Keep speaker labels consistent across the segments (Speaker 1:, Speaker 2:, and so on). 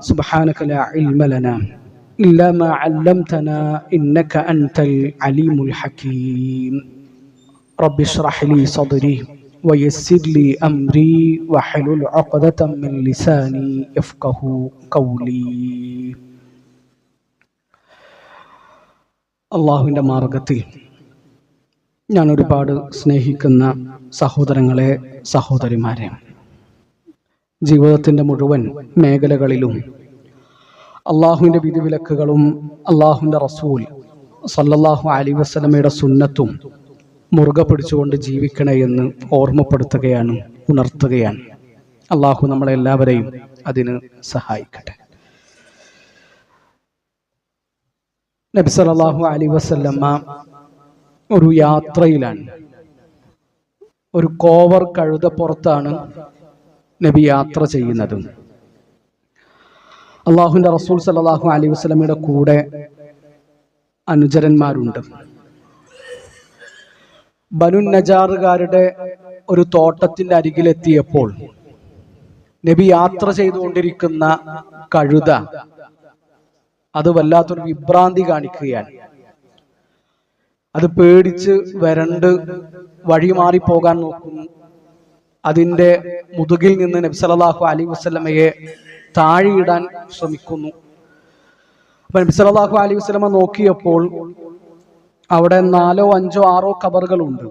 Speaker 1: سبحانك لا علم لنا إلا ما علمتنا إنك أنت العليم الحكيم رب اشرح لي صدري ويسر لي أمري واحلل عقدة من لساني يفقه قولي അള്ളാഹുവിൻ്റെ മാർഗത്തിൽ ഞാൻ ഒരുപാട് സ്നേഹിക്കുന്ന സഹോദരങ്ങളെ സഹോദരിമാരെ ജീവിതത്തിന്റെ മുഴുവൻ മേഖലകളിലും അള്ളാഹുവിന്റെ വിധിവിലക്കുകളും അള്ളാഹുവിന്റെ റസൂൽ സല്ലല്ലാഹു അലി വസ്ലമയുടെ സുന്നത്തും മുറുകെ പിടിച്ചുകൊണ്ട് ജീവിക്കണേ എന്ന് ഓർമ്മപ്പെടുത്തുകയാണ് ഉണർത്തുകയാണ്. അള്ളാഹു നമ്മളെല്ലാവരെയും അതിന് സഹായിക്കട്ടെ. നബി സല്ലല്ലാഹു അലി വസല്ലമ്മ ഒരു യാത്രയിലാണ്. ഒരു കോവർ കഴുതപ്പുറത്താണ് നബി യാത്ര ചെയ്യുന്നതും. അള്ളാഹുവിന്റെ റസൂൽ സല്ലല്ലാഹു അലൈഹി വസല്ലമയുടെ കൂടെ അനുചരന്മാരുണ്ട്. ബനു നജാറുകാരുടെ ഒരു തോട്ടത്തിന്റെ അരികിലെത്തിയപ്പോൾ നബി യാത്ര ചെയ്തുകൊണ്ടിരിക്കുന്ന കഴുത അത് വല്ലാത്തൊരു വിഭ്രാന്തി കാണിക്കുകയാണ്. അത് പേടിച്ച് വരണ്ട് വഴി മാറിപ്പോകാൻ നോക്കുന്നു. അതിന്റെ മുതുകിൽ നിന്ന് നബി സല്ലല്ലാഹു അലൈഹി വസല്ലമയെ താഴെയിടാൻ ശ്രമിക്കുന്നു. അപ്പൊ നബി സല്ലല്ലാഹു അലൈഹി വസല്ലമ നോക്കിയപ്പോൾ അവിടെ നാലോ അഞ്ചോ ആറോ കബറുകളുണ്ട്.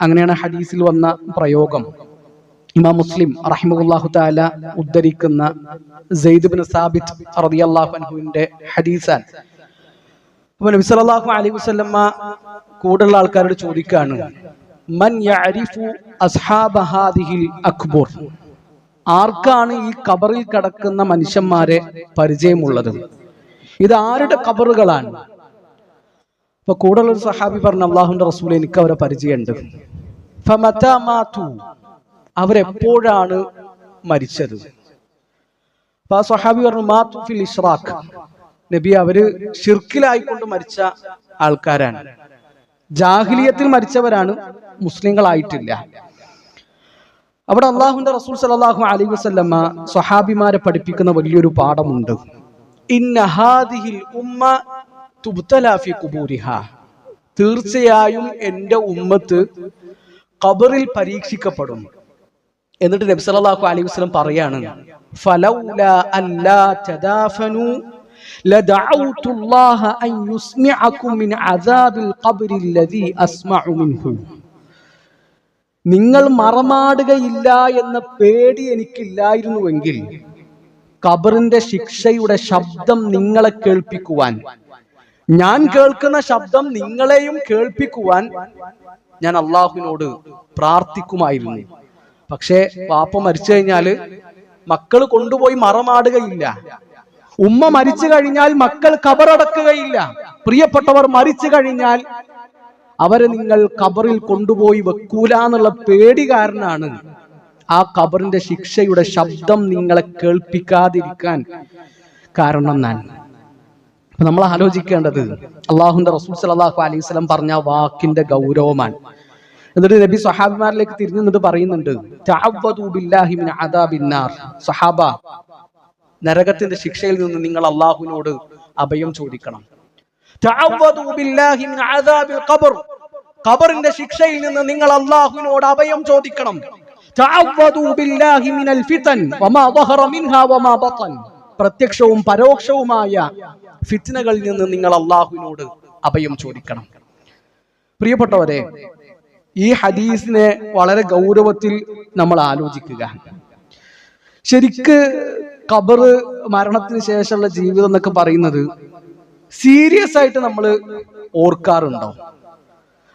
Speaker 1: അങ്ങനെയാണ് ഹദീസിൽ വന്ന പ്രയോഗം. ഇമാം മുസ്ലിം റഹിമുല്ലാഹു താല ഉദ്ധരിക്കുന്ന സെയ്ദ് ബിൻ സാബിത് അൻഹുവിന്റെ ഹദീസാൻ അപ്പൊ നബി സല്ലല്ലാഹു അലൈഹി വസല്ലമ കൂടുതലുള്ള ആൾക്കാരോട് ചോദിക്കാണ് മൻ യഅരിഫു അസ്ഹാബ ഹാദിഹിൽ അക്ബർ. ആർക്കാണ് ഈ കബറിൽ കിടക്കുന്ന മനുഷ്യന്മാരെ പരിചയമുള്ളത്? ഇത് ആരുടെ കബറുകളാണ് ഇപ്പൊ കൂടുതൽ ഒരു സഹാബി പറഞ്ഞ അള്ളാഹുന്റെ റസൂൽ എനിക്ക് അവരെ പരിചയമുണ്ട്. അവരെപ്പോഴാണ് മരിച്ചത്? അപ്പൊ ആ സഹാബി പറഞ്ഞു മാത്തു ഫിൽ ഇഷ്റാഖ് നബി അവർ ഷിർക്കിലായിക്കൊണ്ട് മരിച്ച ആൾക്കാരാണ്. ജാഹിലിയത്തിൽ മരിച്ചവരാണ് മുസ്ലിങ്ങളായിട്ടില്ല. അവിടെ അള്ളാഹുന്റെ റസൂൽ സലാഹു അലൈഹി വസല്ലമ സ്വഹാബിമാരെ പഠിപ്പിക്കുന്ന വലിയൊരു പാഠമുണ്ട്. തീർച്ചയായും എന്റെ ഉമ്മത്ത് ഖബറിൽ പരീക്ഷിക്കപ്പെടും. എന്നിട്ട് നബി സല്ലല്ലാഹു അലൈഹി വസല്ലം പറയാണ് ഫലൗല അല്ലാ لدعوت الله أن يسمعكم من عذاب القبر الذي أسمع منه നിങ്ങൾ മറമാടുകയില്ല എന്ന പേടി എനിക്കില്ലായിരുന്നുവെങ്കിൽ ഖബറിന്റെ ശിക്ഷയുടെ ശബ്ദം നിങ്ങളെ കേൾപ്പിക്കുവാൻ ഞാൻ കേൾക്കുന്ന ശബ്ദം നിങ്ങളെയും കേൾപ്പിക്കുവാൻ ഞാൻ അള്ളാഹുവിനോട് പ്രാർത്ഥിക്കുമായിരുന്നു പക്ഷേ പാപ്പ മരിച്ചു കഴിഞ്ഞാല് മക്കൾ കൊണ്ടുപോയി മറമാടുകയില്ല ഉമ്മ മരിച്ചു കഴിഞ്ഞാൽ മക്കൾ കബറടക്കുകയില്ല. പ്രിയപ്പെട്ടവർ മരിച്ചു കഴിഞ്ഞാൽ അവരെ നിങ്ങൾ കബറിൽ കൊണ്ടുപോയി വെക്കൂല എന്നുള്ള പേടി കാരനാണ്. ആ കബറിന്റെ ശിക്ഷയുടെ ശബ്ദം നിങ്ങളെ കേൾപ്പിക്കാതിരിക്കാൻ കാരണം ഞാൻ. നമ്മൾ ആലോചിക്കേണ്ടത് അള്ളാഹുന്റെ റസൂൽ സലാഹു അലൈഹി സ്വലം പറഞ്ഞ വാക്കിന്റെ ഗൗരവമാണ്. എന്നിട്ട് നബി സഹാബിമാരിലേക്ക് തിരിഞ്ഞു നിന്നിട്ട് പറയുന്നുണ്ട്. സഹാബ നരകത്തിന്റെ ശിക്ഷയിൽ നിന്ന് നിങ്ങൾ അള്ളാഹുവിനോട് അഭയം ചോദിക്കണം. ഖബറിന്റെ ശിക്ഷയിൽ നിന്ന് നിങ്ങൾ അള്ളാഹുവിനോട് അഭയം ചോദിക്കണം. പ്രത്യക്ഷവും പരോക്ഷവുമായ ഫിത്നകളിൽ നിന്ന് നിങ്ങൾ അള്ളാഹുവിനോട് അഭയം ചോദിക്കണം. പ്രിയപ്പെട്ടവരെ ഈ ഹദീസിനെ വളരെ ഗൗരവത്തിൽ നമ്മൾ ആലോചിക്കുക. ശരിക്ക് ഖബറ് മരണത്തിന് ശേഷമുള്ള ജീവിതം എന്നൊക്കെ പറയുന്നത് സീരിയസ് ആയിട്ട് നമ്മൾ ഓർക്കാറുണ്ടോ?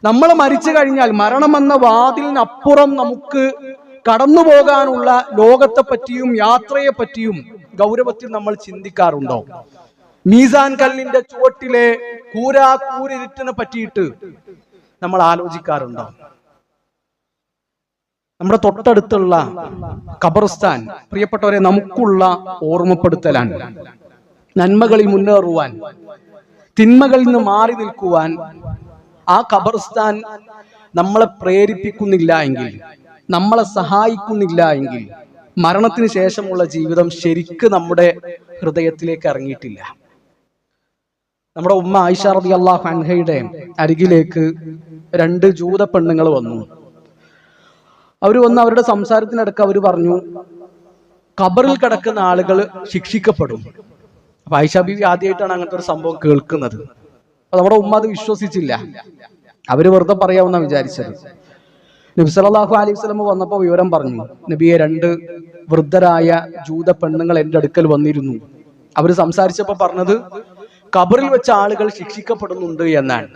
Speaker 1: നമ്മൾ മരിച്ചു കഴിഞ്ഞാൽ മരണം എന്ന വാതിലിനപ്പുറം നമുക്ക് കടന്നു പോകാനുള്ള ലോകത്തെ പറ്റിയും യാത്രയെ പറ്റിയും ഗൗരവത്തിൽ നമ്മൾ ചിന്തിക്കാറുണ്ടോ? മീസാൻ കല്ലിന്റെ ചുവട്ടിലെ കൂരാ കൂരിരുട്ടിനെ പറ്റിയിട്ട് നമ്മൾ ആലോചിക്കാറുണ്ടോ? നമ്മുടെ തൊട്ടടുത്തുള്ള ഖബർസ്ഥാൻ പ്രിയപ്പെട്ടവരെ നമുക്കുള്ള ഓർമ്മപ്പെടുത്തലാണ്. നന്മകളിൽ മുന്നേറുവാൻ തിന്മകളിൽ നിന്ന് മാറി നിൽക്കുവാൻ ആ ഖബർസ്ഥാൻ നമ്മളെ പ്രേരിപ്പിക്കുന്നില്ല എങ്കിൽ നമ്മളെ സഹായിക്കുന്നില്ല എങ്കിൽ മരണത്തിന് ശേഷമുള്ള ജീവിതം ശരിക്ക് നമ്മുടെ ഹൃദയത്തിലേക്ക് ഇറങ്ങിയിട്ടില്ല. നമ്മുടെ ഉമ്മ ആയിഷ അള്ളാഹ് അൻഹയുടെ അരികിലേക്ക് രണ്ട് ജൂത പെണ്ണുങ്ങൾ വന്നു. അവർ വന്ന് അവരുടെ സംസാരത്തിനടക്ക് അവർ പറഞ്ഞു ഖബറിൽ കിടക്കുന്ന ആളുകൾ ശിക്ഷിക്കപ്പെടും. അപ്പൊ ആയിഷ ബീവി ആദ്യമായിട്ടാണ് അങ്ങനത്തെ ഒരു സംഭവം കേൾക്കുന്നത്. അപ്പൊ നമ്മുടെ ഉമ്മ അത് വിശ്വസിച്ചില്ല. അവർ വെറുതെ പറയാമെന്നാ വിചാരിച്ചത്. നബി സല്ലല്ലാഹു അലൈഹി വസല്ലം വന്നപ്പോൾ വിവരം പറഞ്ഞു നബിയെ രണ്ട് വൃദ്ധരായ ജൂത പെണ്ണുങ്ങൾ എന്റെ അടുക്കൽ വന്നിരുന്നു. അവർ സംസാരിച്ചപ്പോൾ പറഞ്ഞത് കബറിൽ വെച്ച ആളുകൾ ശിക്ഷിക്കപ്പെടുന്നുണ്ട് എന്നാണ്.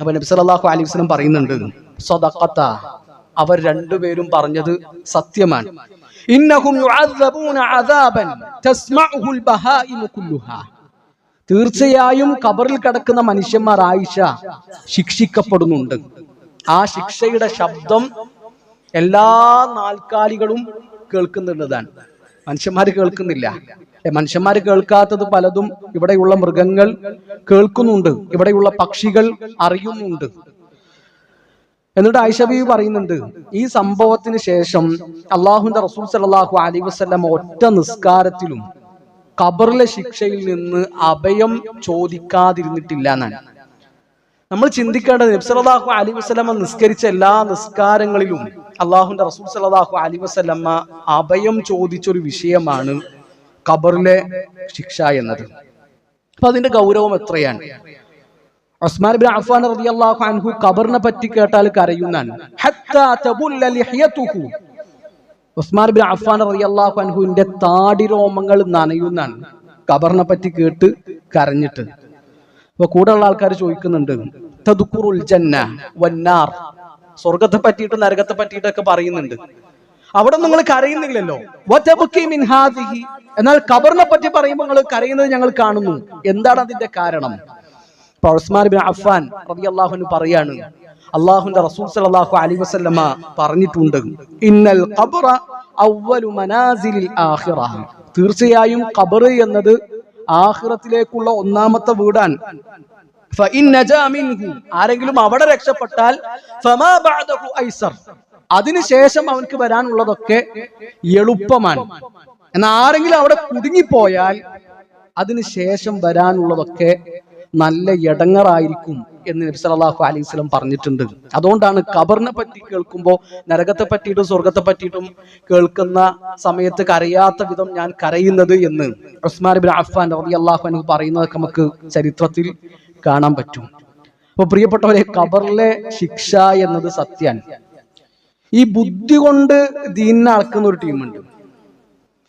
Speaker 1: അപ്പൊ നബി സല്ലല്ലാഹു അലൈഹി വസല്ലം പറയുന്നുണ്ട് സദഖത്ത. അവർ രണ്ടുപേരും പറഞ്ഞത് സത്യമാണ്. തീർച്ചയായും കബറിൽ കിടക്കുന്ന മനുഷ്യന്മാർ ആയിഷ ശിക്ഷിക്കപ്പെടുന്നുണ്ട്. ആ ശിക്ഷയുടെ ശബ്ദം എല്ലാ നാൽക്കാലികളും കേൾക്കുന്നുള്ളതാണ് മനുഷ്യന്മാർ കേൾക്കുന്നില്ല. മനുഷ്യന്മാർ കേൾക്കാത്തത് പലതും ഇവിടെയുള്ള മൃഗങ്ങൾ കേൾക്കുന്നുണ്ട്. ഇവിടെയുള്ള പക്ഷികൾ അറിയുന്നുണ്ട്. എന്നിട്ട് ഐഷബി പറയുന്നുണ്ട് ഈ സംഭവത്തിന് ശേഷം അള്ളാഹുന്റെ റസൂൽ സലാഹു അലി വസ്ലം ഒറ്റ നിസ്കാരത്തിലും ഖബറിലെ ശിക്ഷയിൽ നിന്ന് അഭയം ചോദിക്കാതിരുന്നിട്ടില്ല എന്നാണ്. നമ്മൾ ചിന്തിക്കേണ്ടത് നബ്സലാഹു അലി വസ്ലമ നിസ്കരിച്ച എല്ലാ നിസ്കാരങ്ങളിലും അള്ളാഹുന്റെ റസൂൽ സലാഹു അലി വസ്ലമ്മ അഭയം ചോദിച്ചൊരു വിഷയമാണ് ഖബറിലെ ശിക്ഷ എന്നത്. അപ്പൊ അതിന്റെ ഗൗരവം എത്രയാണ്? ഉസ്മാൻ ബിൻ അഫ്ഫാൻ റളിയല്ലാഹു അൻഹു ഖബറിനെ പറ്റി കേട്ടാൽ കരയുന്നാണ് ഹത്താ തബുല്ല ലിഹ്യതുഹു ഉസ്മാൻ ബിൻ അഫ്ഫാൻ റളിയല്ലാഹു അൻഹുവിന്റെ താടി രോമങ്ങൾ നനയുന്നാണ് ഖബറിനെ പറ്റി കേട്ട് കരഞ്ഞിട്ട്. അപ്പൊ കൂടെയുള്ള ആൾക്കാർ ചോദിക്കുന്നുണ്ട് തദ്കുറുൽ ജന്ന വന്നാർ. സ്വർഗത്തെ പറ്റിയിട്ട് നരകത്തെ പറ്റിയിട്ടൊക്കെ പറയുന്നുണ്ട്. അവിടെ നിങ്ങൾ കരയുന്നില്ലല്ലോ. എന്നാൽ ഖബറിനെ പറ്റി പറയുമ്പോൾ നിങ്ങൾ കരയുന്നത് ഞങ്ങൾ കാണുന്നു. എന്താണ് അതിന്റെ കാരണം? ഉസ്മാൻ ബിൻ അഫ്ഫാൻ റളിയല്ലാഹു അൻഹു പറയാണ്. അള്ളാഹുന്റെ റസൂൽ സല്ലല്ലാഹു അലൈഹി വസല്ലമ പറഞ്ഞിട്ടുണ്ട്. ഇന്നൽ ഖബ്റ അവ്വലു മനാസിലിൽ ആഖിറ. തീർച്ചയായും ഖബർ എന്നത് ആഖിറത്തിലേക്കുള്ള ഒന്നാമത്തെ വീടാണ്. ഫഇൻ മിൻഹു. ആരെങ്കിലും അവിടെ രക്ഷപ്പെട്ടാൽ ഫമാ ബഅദഹു ഐസർ. അതിനുശേഷം അവനക്ക് വരാനുള്ളതൊക്കെ എളുപ്പമാണ്. എന്നാൽ ആരെങ്കിലും അവിടെ കുടുങ്ങിപ്പോയാൽ അതിനുശേഷം വരാനുള്ളതൊക്കെ നല്ല ഇടങ്ങറായിരിക്കും എന്ന് നബി സല്ലല്ലാഹു അലൈഹി പറഞ്ഞിട്ടുണ്ട്. അതുകൊണ്ടാണ് ഖബറിനെ പറ്റി കേൾക്കുമ്പോൾ നരകത്തെ പറ്റിയിട്ടും സ്വർഗത്തെ പറ്റിയിട്ടും കേൾക്കുന്ന സമയത്ത് കരയാത്ത വിധം ഞാൻ കരയുന്നത് എന്ന് ഉസ്മാൻ ബിൻ അഫ്ഫാൻ റളിയല്ലാഹു അൻഹു പറയുന്നതൊക്കെ നമുക്ക് ചരിത്രത്തിൽ കാണാൻ പറ്റും. അപ്പൊ പ്രിയപ്പെട്ടവരെ ഖബറിലെ ശിക്ഷ എന്നത് സത്യാണ്. ഈ ബുദ്ധി കൊണ്ട് ദീനിനെ അളക്കുന്ന ഒരു ടീമുണ്ട്.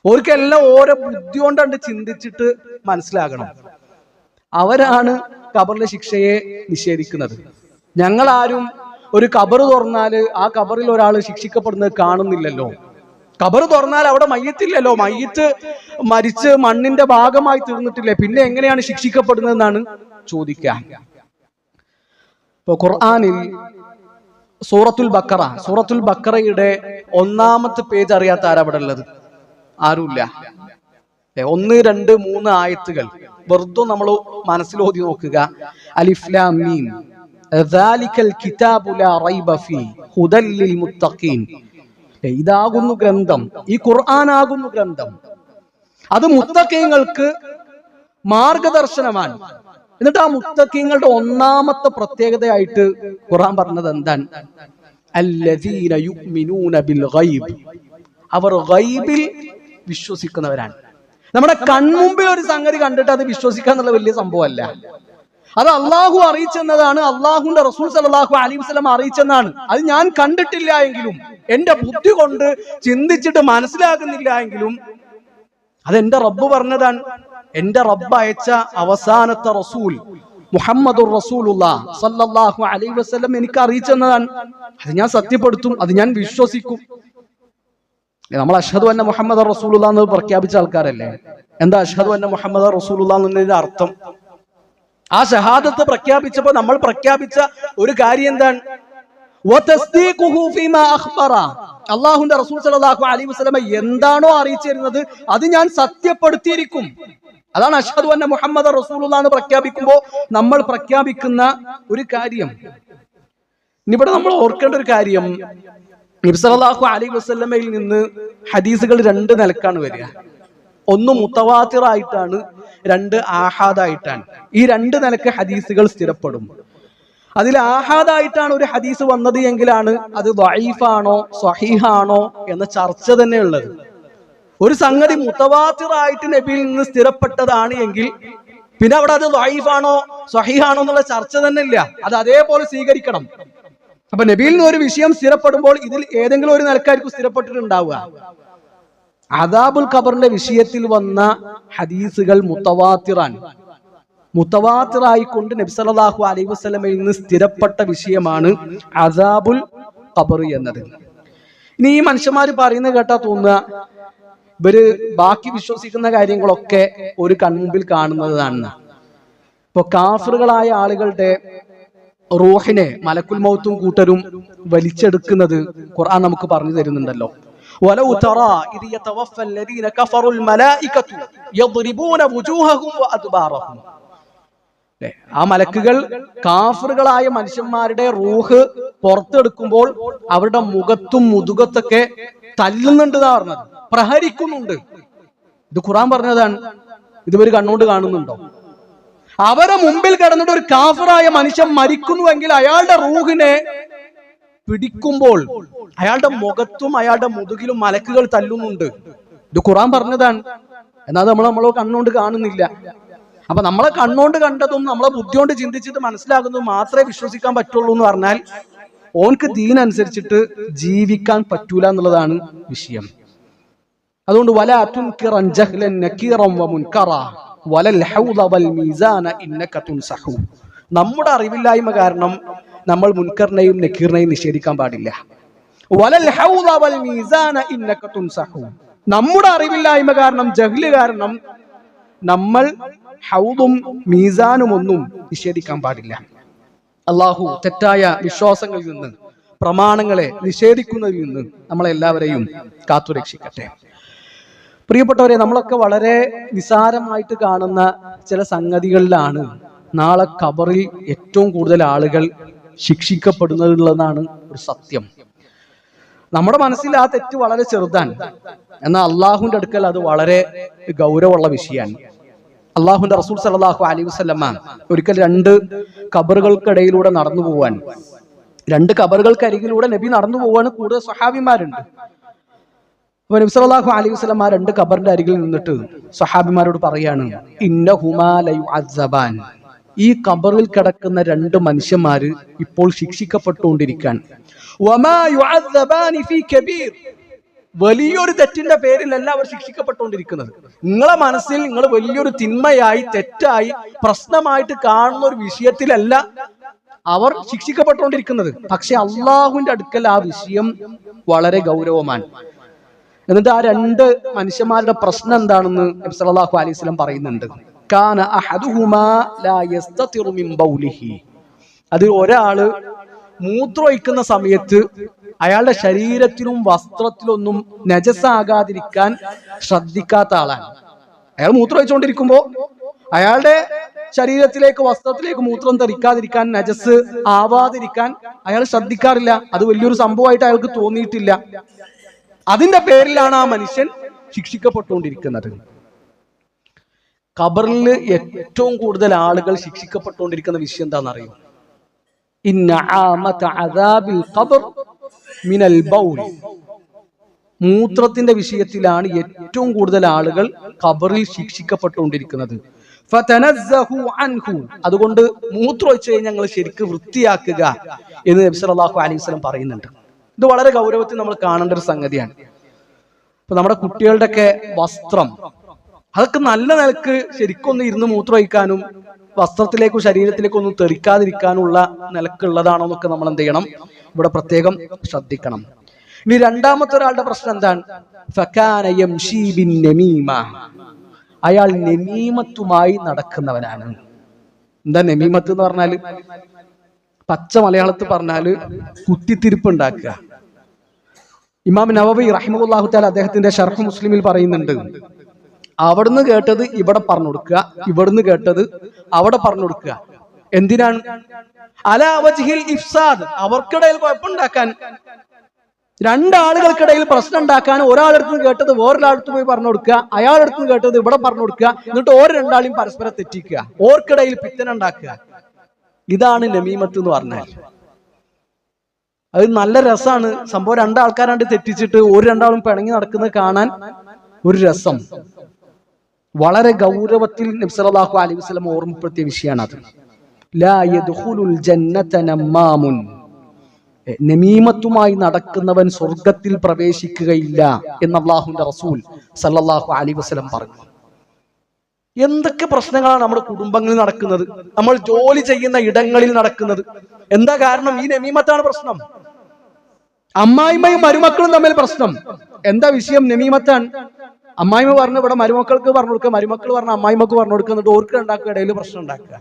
Speaker 1: ഓർക്കെല്ലാം ഓരോ ബുദ്ധി കൊണ്ടാണ് ചിന്തിച്ചിട്ട് മനസ്സിലാകണം. അവരാണ് ഖബറിലെ ശിക്ഷയെ നിഷേധിക്കുന്നത്. ഞങ്ങൾ ആരും ഒരു കബർ തുറന്നാൽ ആ കബറിൽ ഒരാൾ ശിക്ഷിക്കപ്പെടുന്നത് കാണുന്നില്ലല്ലോ. കബർ തുറന്നാൽ അവിടെ മയ്യത്തില്ലല്ലോ. മയ്യത്ത് മരിച്ച് മണ്ണിന്റെ ഭാഗമായി തീർന്നിട്ടില്ലേ. പിന്നെ എങ്ങനെയാണ് ശിക്ഷിക്കപ്പെടുന്നതെന്നാണ് ചോദിക്കുക ഇപ്പൊ ഖുർആാനിൽ സൂറത്തുൽ ബക്കറ സൂറത്തുൽ ബക്കറയുടെ ഒന്നാമത്തെ പേജ് അറിയാത്ത ആരാ അവിടെ ഉള്ളത്? ആരുമില്ല. ഒന്ന് രണ്ട് മൂന്ന് ആയത്തുകൾ. വെറുതെ നമ്മൾ മനസ്സിലോതി നോക്കുക. മീം. ഇതാകുന്നു ഗ്രന്ഥം. ഈ ഖുർആനാകുന്നു ഗ്രന്ഥം. അത് മുത്തക്കീങ്ങൾക്ക് മാർഗദർശനമാണ്. എന്നിട്ട് ആ മുത്തക്കീങ്ങളുടെ ഒന്നാമത്തെ പ്രത്യേകതയായിട്ട് ഖുർആൻ പറഞ്ഞത് എന്താണ്? അല്ലദീന യുഗ്മിനൂന ബിൽ ഗൈബ്. അവർ ഗൈബിൽ വിശ്വസിക്കുന്നവരാണ്. നമ്മുടെ കൺമുമ്പിൽ ഒരു സംഗതി കണ്ടിട്ട് അത് വിശ്വസിക്കുക എന്നുള്ള വലിയ സംഭവമല്ല. അത് അള്ളാഹു അറിയിച്ചെന്നതാണ് അള്ളാഹുന്റെ റസൂൽ സലാഹു അലി വസ്ലം അറിയിച്ചെന്നാണ്. അത് ഞാൻ കണ്ടിട്ടില്ല എങ്കിലും എന്റെ ബുദ്ധി കൊണ്ട് ചിന്തിച്ചിട്ട് മനസ്സിലാക്കുന്നില്ല എങ്കിലും അത് എന്റെ റബ്ബ് പറഞ്ഞതാണ്. എന്റെ റബ്ബ് അയച്ച അവസാനത്തെ റസൂൽ മുഹമ്മദുർ റസൂലുള്ള സല്ലല്ലാഹു അലൈഹി വസല്ലം എനിക്ക് അറിയിച്ചെന്നതാണ്. അത് ഞാൻ സത്യപ്പെടുത്തും അത് ഞാൻ വിശ്വസിക്കും. നമ്മൾ അഷദ് അന്ന മുഹമ്മദ് റസൂലുള്ള എന്ന് പ്രഖ്യാപിച്ച ആൾക്കാരല്ലേ? എന്താ അഷദ് അന്ന മുഹമ്മദ് റസൂലുള്ള എന്നതിന്റെ അർത്ഥം? ആ ഷഹാദത്ത് പ്രഖ്യാപിച്ചപ്പോ നമ്മൾ പ്രഖ്യാപിച്ച ഒരു കാര്യം എന്താണ്. അള്ളാഹുന്റെ റസൂൽ സലാഹു അലി വസ്ലമ എന്താണോ അറിയിച്ചിരുന്നത് അത് ഞാൻ സത്യപ്പെടുത്തിയിരിക്കും. അതാണ് അഷ്ഹദു അന്ന മുഹമ്മദ് റസൂലുള്ള എന്ന് പ്രഖ്യാപിക്കുമ്പോൾ നമ്മൾ പ്രഖ്യാപിക്കുന്ന ഒരു കാര്യം. ഇവിടെ നമ്മൾ ഓർക്കേണ്ട ഒരു കാര്യം. നബ്സലാഹു അലി വസ്ലമയിൽ നിന്ന് ഹദീസുകൾ രണ്ട് നിലക്കാണ് വരിക. ഒന്ന് മുത്തവാത്തിറായിട്ടാണ് രണ്ട് ആഹാദായിട്ടാണ്. ഈ രണ്ട് നിലയ്ക്ക് ഹദീസുകൾ സ്ഥിരപ്പെടും. അതിൽ ആഹാദായിട്ടാണ് ഒരു ഹദീസ് വന്നത് എങ്കിലാണ് അത് വൈഫാണോ സ്വഹീഹാണോ എന്ന ചർച്ച തന്നെ ഉള്ളത്. ഒരു സംഗതി മുത്തവാത്തിറായിട്ട് നബിയിൽ നിന്ന് സ്ഥിരപ്പെട്ടതാണ് എങ്കിൽ പിന്നെ അവിടെ അത് വൈഫാണോ സ്വഹീഹാണോ എന്നുള്ള ചർച്ച തന്നെ ഇല്ല. അത് അതേപോലെ സ്വീകരിക്കണം. അപ്പൊ നബിയിൽ നിന്ന് ഒരു വിഷയം സ്ഥിരപ്പെടുമ്പോൾ ഇതിൽ ഏതെങ്കിലും ഒരു നിലക്കായിരിക്കും സ്ഥിരപ്പെട്ടിട്ടുണ്ടാവുക. അദാബുൽ ഖബറിന്റെ വിഷയത്തിൽ വന്ന ഹദീസുകൾ മുത്തവാത്തിറാൻ മുത്തവാത്തിറായിക്കൊണ്ട് നബ്സലാഹു അലൈഹി വസ്ലമയിൽ നിന്ന് സ്ഥിരപ്പെട്ട വിഷയമാണ് അദാബുൽ ഖബർ എന്നത്. ഇനി ഈ മനുഷ്യന്മാർ പറയുന്നത് കേട്ടാ തോന്നുക ഇവർ ബാക്കി വിശ്വസിക്കുന്ന കാര്യങ്ങളൊക്കെ ഒരു കൺമുമ്പിൽ കാണുന്നതാണ്. ഇപ്പൊ കാഫറുകളായ ആളുകളുടെ റൂഹിനെ മലക്കുൽ മൗത്തും കൂട്ടരും വലിച്ചെടുക്കുന്നത് ഖുർആൻ നമുക്ക് പറഞ്ഞു തരുന്നുണ്ടല്ലോ ولو ترى إذ يتوفى الذين كفروا الملائكة يضربون وجوههم وأدبارهم ല്ലേ? ആ മലക്കുകൾ കാഫറുകളായ മനുഷ്യന്മാരുടെ റൂഹ് പുറത്തെടുക്കുമ്പോൾ അവരുടെ മുഖത്തും മുതുകത്തൊക്കെ തല്ലുന്നുണ്ട് എന്നാ പറഞ്ഞത് പ്രഹരിക്കുന്നുണ്ട് ഇത് ഖുറാൻ പറഞ്ഞതാണ് ഇതുവരെ കണ്ണുകൊണ്ട് കാണുന്നുണ്ടോ അവരെ മുമ്പിൽ കിടന്നിട്ട് ഒരു കാഫറായ മനുഷ്യൻ മരിക്കുന്നുവെങ്കിൽ അയാളുടെ റൂഹിനെ പിടിക്കുമ്പോൾ അയാളുടെ മുഖത്തും അയാളുടെ മുതുകിലും മലക്കുകൾ തല്ലുന്നുണ്ട്. ഇത് ഖുറാൻ പറഞ്ഞതാണ്. എന്നാൽ നമ്മൾ നമ്മളെ കണ്ണുകൊണ്ട് കാണുന്നില്ല. അപ്പൊ നമ്മളെ കണ്ണുകൊണ്ട് കണ്ടതും നമ്മളെ ബുദ്ധി കൊണ്ട് ചിന്തിച്ചിട്ട് മനസ്സിലാകുന്നതും മാത്രമേ വിശ്വസിക്കാൻ പറ്റുള്ളൂ എന്ന് പറഞ്ഞാൽ ഓൻക്ക് ദീനനുസരിച്ചിട്ട് ജീവിക്കാൻ പറ്റൂല എന്നുള്ളതാണ് വിഷയം. അതുകൊണ്ട് വല വമുൻകറ വലൽ വൽ മീസാന ഇന്നക നമ്മുടെ അറിവില്ലായ്മ കാരണം നമ്മൾ മുൻകറിനെയും നക്കീറിനെയും നിഷേധിക്കാൻ പാടില്ല. വലൽ വൽ മീസാന ഇന്നക നമ്മുടെ അറിവില്ലായ്മ കാരണം ജഹ്ല് കാരണം നമ്മൾ ഹൗദും മീസാനും ഒന്നും നിഷേധിക്കാൻ പാടില്ല. അള്ളാഹു തെറ്റായ വിശ്വാസങ്ങളിൽ നിന്ന് പ്രമാണങ്ങളെ നിഷേധിക്കുന്നതിൽ നിന്ന് നമ്മളെല്ലാവരെയും കാത്തുരക്ഷിക്കട്ടെ. പ്രിയപ്പെട്ടവരെ നമ്മളൊക്കെ വളരെ നിസാരമായിട്ട് കാണുന്ന ചില സംഗതികളിലാണ് നാളെ ഖബറിൽ ഏറ്റവും കൂടുതൽ ആളുകൾ ശിക്ഷിക്കപ്പെടുന്നതെന്നുള്ളതാണ് ഒരു സത്യം. നമ്മുടെ മനസ്സിൽ ആ തെറ്റ് വളരെ ചെറുതാണ്. എന്നാൽ അള്ളാഹുവിന്റെ അടുക്കൽ അത് വളരെ ഗൗരവമുള്ള വിഷയമാണ്. അള്ളാഹുന്റെ റസൂൽ സലാഹു അലൈഹി വസ്ലമ്മ ഒരിക്കൽ രണ്ട് കബറുകൾക്കിടയിലൂടെ നടന്നു പോവാൻ രണ്ട് കബറുകൾക്കരികിലൂടെ നബി നടന്നു പോവാണ് കൂടുതൽ സഹാബിമാരുണ്ട് അപ്പൊ നബി സല്ലല്ലാഹു അലൈഹി വസല്ലം ആ രണ്ട് ഖബറിന്റെ അരികിൽ നിന്നിട്ട് സഹാബിമാരോട് പറയാണ് ലയുഅസ്സബാൻ. ഈ ഖബറിൽ കിടക്കുന്ന രണ്ട് മനുഷ്യന്മാര് ഇപ്പോൾ ശിക്ഷിക്കപ്പെട്ടുകൊണ്ടിരിക്കാൻ വലിയൊരു തെറ്റിന്റെ പേരിലല്ല അവർ ശിക്ഷിക്കപ്പെട്ടുകൊണ്ടിരിക്കുന്നത്. നിങ്ങളെ മനസ്സിൽ നിങ്ങൾ വലിയൊരു തിന്മയായി തെറ്റായി പ്രശ്നമായിട്ട് കാണുന്ന ഒരു വിഷയത്തിലല്ല അവർ ശിക്ഷിക്കപ്പെട്ടുകൊണ്ടിരിക്കുന്നത്. പക്ഷെ അള്ളാഹുവിന്റെ അടുക്കൽ ആ വിഷയം വളരെ ഗൗരവമാണ്. എന്നിട്ട് ആ രണ്ട് മനുഷ്യന്മാരുടെ പ്രശ്നം എന്താണെന്ന് സല്ലല്ലാഹു അലൈഹി സ്വലം പറയുന്നുണ്ട്. കാന അതിൽ ഒരാൾ മൂത്രമൊഴിക്കുന്ന സമയത്ത് അയാളുടെ ശരീരത്തിലും വസ്ത്രത്തിലൊന്നും നജസാകാതിരിക്കാൻ ശ്രദ്ധിക്കാത്ത ആളാണ്. അയാൾ മൂത്രമൊഴിച്ചുകൊണ്ടിരിക്കുമ്പോ അയാളുടെ ശരീരത്തിലേക്ക് വസ്ത്രത്തിലേക്ക് മൂത്രം തെറിക്കാതിരിക്കാൻ നജസ് ആവാതിരിക്കാൻ അയാൾ ശ്രദ്ധിക്കാറില്ല. അത് വലിയൊരു സംഭവമായിട്ട് അയാൾക്ക് തോന്നിയിട്ടില്ല. അതിന്റെ പേരിലാണ് ആ മനുഷ്യൻ ശിക്ഷിക്കപ്പെട്ടുകൊണ്ടിരിക്കുന്നത്. ഖബറിൽ ഏറ്റവും കൂടുതൽ ആളുകൾ ശിക്ഷിക്കപ്പെട്ടുകൊണ്ടിരിക്കുന്ന വിഷയം അദാബിൽ ഖബർ മിനൽ ബൗൽ. മൂത്രത്തിന്റെ വിഷയത്തിലാണ് ഏറ്റവും കൂടുതൽ ആളുകൾ ഖബറിൽ ശിക്ഷിക്കപ്പെട്ടുകൊണ്ടിരിക്കുന്നത്. അതുകൊണ്ട് മൂത്രം മൂത്രമൊഴിച്ച് കഴിഞ്ഞാൽ ഞങ്ങൾ ശരിക്ക് വൃത്തിയാക്കുക എന്ന് നബി സല്ലല്ലാഹു അലൈഹി വസല്ലം പറയുന്നുണ്ട്. ഇത് വളരെ ഗൗരവത്തിൽ നമ്മൾ കാണേണ്ട ഒരു സംഗതിയാണ്. ഇപ്പൊ നമ്മുടെ കുട്ടികളുടെ ഒക്കെ വസ്ത്രം അതൊക്കെ നല്ല നിലയ്ക്ക് ശരിക്കൊന്ന് ഇരുന്ന് മൂത്രമൊഴിക്കാനും വസ്ത്രത്തിലേക്കും ശരീരത്തിലേക്കും ഒന്നും തെറിക്കാതിരിക്കാനുള്ള നിലക്കുള്ളതാണോ എന്നൊക്കെ നമ്മൾ എന്ത് ചെയ്യണം? ഇവിടെ പ്രത്യേകം ശ്രദ്ധിക്കണം. ഇനി രണ്ടാമത്തെ ഒരാളുടെ പ്രശ്നം എന്താണ്? അയാൾ നെമീമത്തുമായി നടക്കുന്നവനാണ്. എന്താ നെമീമത്ത് എന്ന് പറഞ്ഞാൽ? പച്ച മലയാളത്തിൽ പറഞ്ഞാൽ കുത്തിത്തിരിപ്പ് ഉണ്ടാക്കുക ഇമാം നവബി റഹിമുല്ലാഹു താല അദ്ദേഹത്തിന്റെ ഷർഫ് മുസ്ലിമിൽ പറയുന്നുണ്ട് അവിടുന്ന് കേട്ടത് ഇവിടെ പറഞ്ഞു കൊടുക്കുക ഇവിടുന്ന് കേട്ടത് അവിടെ പറഞ്ഞു കൊടുക്കുക. എന്തിനാണ്? അല വജ്ഹിൽ ഇഫ്സാദ്. അവർക്കിടയിൽ കുഴപ്പമുണ്ടാക്കാൻ രണ്ടാളുകൾക്കിടയിൽ പ്രശ്നം ഉണ്ടാക്കാൻ ഒരാളടുത്ത് കേട്ടത് വേറൊരാളടുത്ത് പോയി പറഞ്ഞു കൊടുക്കുക അയാളടുത്ത് കേട്ടത് ഇവിടെ പറഞ്ഞു കൊടുക്കുക എന്നിട്ട് ഓരോ രണ്ടാളെയും പരസ്പരം തെറ്റിക്കുക ഓർക്കിടയിൽ പിത്തന ഉണ്ടാക്കുക ഇതാണ് നമീമത്ത് എന്ന് പറഞ്ഞാൽ. അത് നല്ല രസമാണ് സംഭവം രണ്ടാൾക്കാരാണ്ട് തെറ്റിച്ചിട്ട് ഒരു രണ്ടാളും പിണങ്ങി നടക്കുന്നത് കാണാൻ ഒരു രസം. വളരെ ഗൗരവത്തിൽ നബ്സലാഹു അലൈഹി വസ്ലം ഓർമ്മപ്പെടുത്തിയ വിഷയമാണ് അത് നമീമത്തുമായി നടക്കുന്നവൻ സ്വർഗത്തിൽ പ്രവേശിക്കുകയില്ല എന്ന് അള്ളാഹുന്റെ റസൂൽ സല്ലല്ലാഹു അലൈഹി വസല്ലം പറഞ്ഞു. എന്തൊക്കെ പ്രശ്നങ്ങളാണ് നമ്മുടെ കുടുംബങ്ങളിൽ നടക്കുന്നത്? നമ്മൾ ജോലി ചെയ്യുന്ന ഇടങ്ങളിൽ നടക്കുന്നത്. എന്താ കാരണം? ഈ നമീമത്താണ് പ്രശ്നം. അമ്മായിമ്മയും മരുമക്കളും തമ്മിൽ പ്രശ്നം. എന്താ വിഷയം നമീമത്താണ്? അമ്മായിമ്മ പറഞ്ഞു ഇവിടെ മരുമക്കൾക്ക് പറഞ്ഞു കൊടുക്കുക മരുമക്കൾ പറഞ്ഞു അമ്മായിമ്മക്ക് പറഞ്ഞു കൊടുക്കുക എന്നിട്ട് ഓർക്ക് ഉണ്ടാക്കുക ഇടയിൽ പ്രശ്നം ഉണ്ടാക്കുക.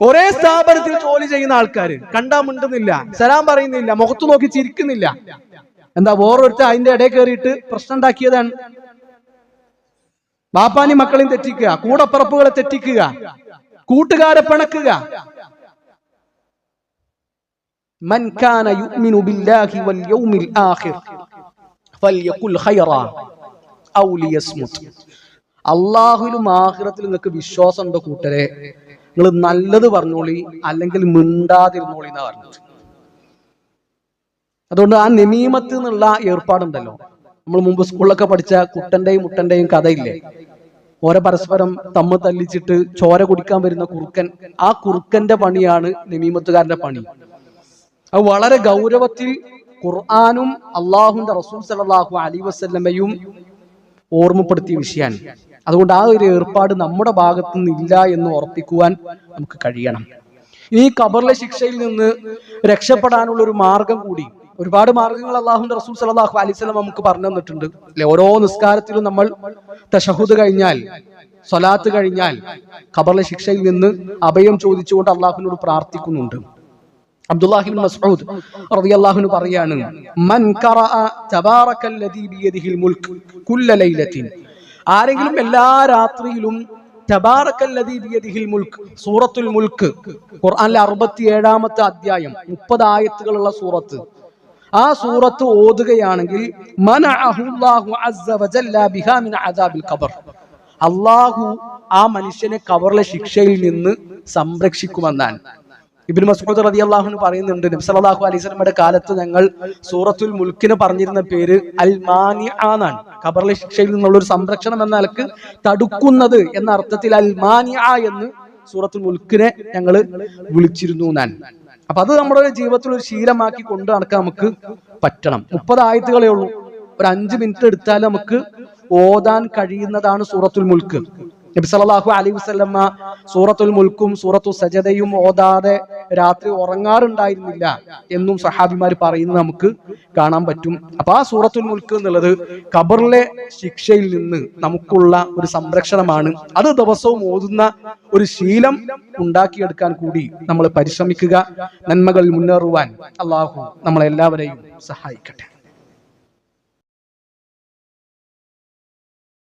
Speaker 1: ഒരേ സ്ഥാപനത്തിൽ ജോലി ചെയ്യുന്ന ആൾക്കാർ കണ്ടാ മിണ്ടുന്നില്ല സലാം പറയുന്നില്ല മുഖത്ത് നോക്കി ചിരിക്കുന്നില്ല. എന്താ ഓരോരുത്തർ അതിന്റെ ഇടയിൽ കയറിയിട്ട് പ്രശ്നം ഉണ്ടാക്കിയതാണ്. ബാപ്പാനി മക്കളെയും തെറ്റിക്കുക കൂടപ്പറപ്പുകളെ തെറ്റിക്കുക കൂട്ടുകാരെ പിണക്കുക. അള്ളാഹുലും ആഖിറത്തിൽ നിങ്ങൾക്ക് വിശ്വാസം ഉണ്ടോ കൂട്ടരെ? നിങ്ങൾ നല്ലത് പറഞ്ഞോളി അല്ലെങ്കിൽ മിണ്ടാതിരുന്നോളി എന്നാ പറഞ്ഞത്. അതുകൊണ്ട് ആ നെമീമത്ത് എന്നുള്ള ഏർപ്പാടുണ്ടല്ലോ. നമ്മൾ മുമ്പ് സ്കൂളിലൊക്കെ പഠിച്ച കുട്ടന്റെയും മുട്ടന്റെയും കഥയില്ലേ? ഓരോ പരസ്പരം തമ്മ തല്ലിച്ചിട്ട് ചോര കുടിക്കാൻ വരുന്ന കുറുക്കൻ. ആ കുറുക്കന്റെ പണിയാണ് നമീമത്തുകാരന്റെ പണി. അത് വളരെ ഗൗരവത്തിൽ ഖുർആാനും അള്ളാഹുന്റെ റസൂൽ സലാഹു അലി വസ്ല്ലമയും ഓർമ്മപ്പെടുത്തിയ വിഷയമാണ് അതുകൊണ്ട് ആ ഒരു ഏർപ്പാട് നമ്മുടെ ഭാഗത്തു നിന്നില്ല എന്ന് ഉറപ്പിക്കുവാൻ നമുക്ക് കഴിയണം. ഈ കബറിലെ ശിക്ഷയിൽ നിന്ന് രക്ഷപ്പെടാനുള്ള ഒരു മാർഗം കൂടി. ഒരുപാട് മാർഗങ്ങൾ അള്ളാഹുന്റെ റസൂൽ സലാഹു അലിസ്ലം നമുക്ക് പറഞ്ഞു തന്നിട്ടുണ്ട്. അല്ലെ? ഓരോ നിസ്കാരത്തിലും നമ്മൾ തഷഹുദ് കഴിഞ്ഞാൽ സ്വലാത്ത് കഴിഞ്ഞാൽ ഖബറിലെ ശിക്ഷയിൽ നിന്ന് അഭയം ചോദിച്ചുകൊണ്ട് അള്ളാഹുവിനോട് പ്രാർത്ഥിക്കുന്നുണ്ട്. അബ്ദുല്ലാഹിബിൻ മസ്ഊദ് റളിയല്ലാഹു പറയാണ് മൻ ഖറഅ തബാറക്കല്ലദീ ബിയദിഹിൽ മുൽക് കുല്ല ലൈലത്തിൻ. ആരെങ്കിലും എല്ലാ രാത്രിയിലും തബാറക്കല്ലദീ ബിയദിഹിൽ മുൽക്ക് സൂറത്തുൽ മുൽക്ക് ഖുർആനിലെ 67ാമത്തെ അധ്യായം 30 ആയത്തുകളുള്ള സൂറത്ത് ആ സൂറത്ത് ഓതുകയാണെങ്കിൽ അള്ളാഹു ആ മനുഷ്യനെ കബറിലെ ശിക്ഷയിൽ നിന്ന് സംരക്ഷിക്കുമെന്നാണ്. ഇബിൻ മസൂദ് റതി അള്ളാഹു പറയുന്നുണ്ട് നബ്സലാഹു അലൈഹി സ്വലമയുടെ കാലത്ത് ഞങ്ങൾ സൂറത്തുൽ മുൽക്കിന് പറഞ്ഞിരുന്ന പേര് അൽ മാനി ആന്നാണ് ഖബറിലെ ശിക്ഷയിൽ നിന്നുള്ള ഒരു സംരക്ഷണം എന്ന നിലയ്ക്ക് തടുക്കുന്നത് എന്ന അർത്ഥത്തിൽ അൽ മാനി എന്ന് സൂറത്തുൽ മുൽക്കിനെ ഞങ്ങൾ വിളിച്ചിരുന്നു ഞാൻ അപ്പൊ അത് നമ്മുടെ ജീവിതത്തിൽ ഒരു ശീലമാക്കി കൊണ്ട് നടക്കാൻ നമുക്ക് പറ്റണം. മുപ്പത് ആയത്തുകളേ ഉള്ളൂ. ഒരു അഞ്ച് മിനിറ്റ് എടുത്താൽ നമുക്ക് ഓതാൻ കഴിയുന്നതാണ് സൂറത്തുൽ മുൽക്ക്. നബി സല്ലല്ലാഹു അലൈഹി വസല്ലമ്മ സൂറത്തുൽ മുൽക്കും സൂറത്തു സജദയും ഓതാതെ രാത്രി ഉറങ്ങാറുണ്ടായിരുന്നില്ല എന്നും സഹാബിമാർ പറയുന്നത് നമുക്ക് കാണാൻ പറ്റും. അപ്പൊ ആ സൂറത്തുൽ മുൽക്ക് എന്നുള്ളത് ഖബറിലെ ശിക്ഷയിൽ നിന്ന് നമുക്കുള്ള ഒരു സംരക്ഷണമാണ്. അത് ദിവസവും ഓതുന്ന ഒരു ശീലം ഉണ്ടാക്കിയെടുക്കാൻ കൂടി നമ്മൾ പരിശ്രമിക്കുക. നന്മകൾ മുന്നേറുവാൻ അള്ളാഹു നമ്മളെല്ലാവരെയും സഹായിക്കട്ടെ.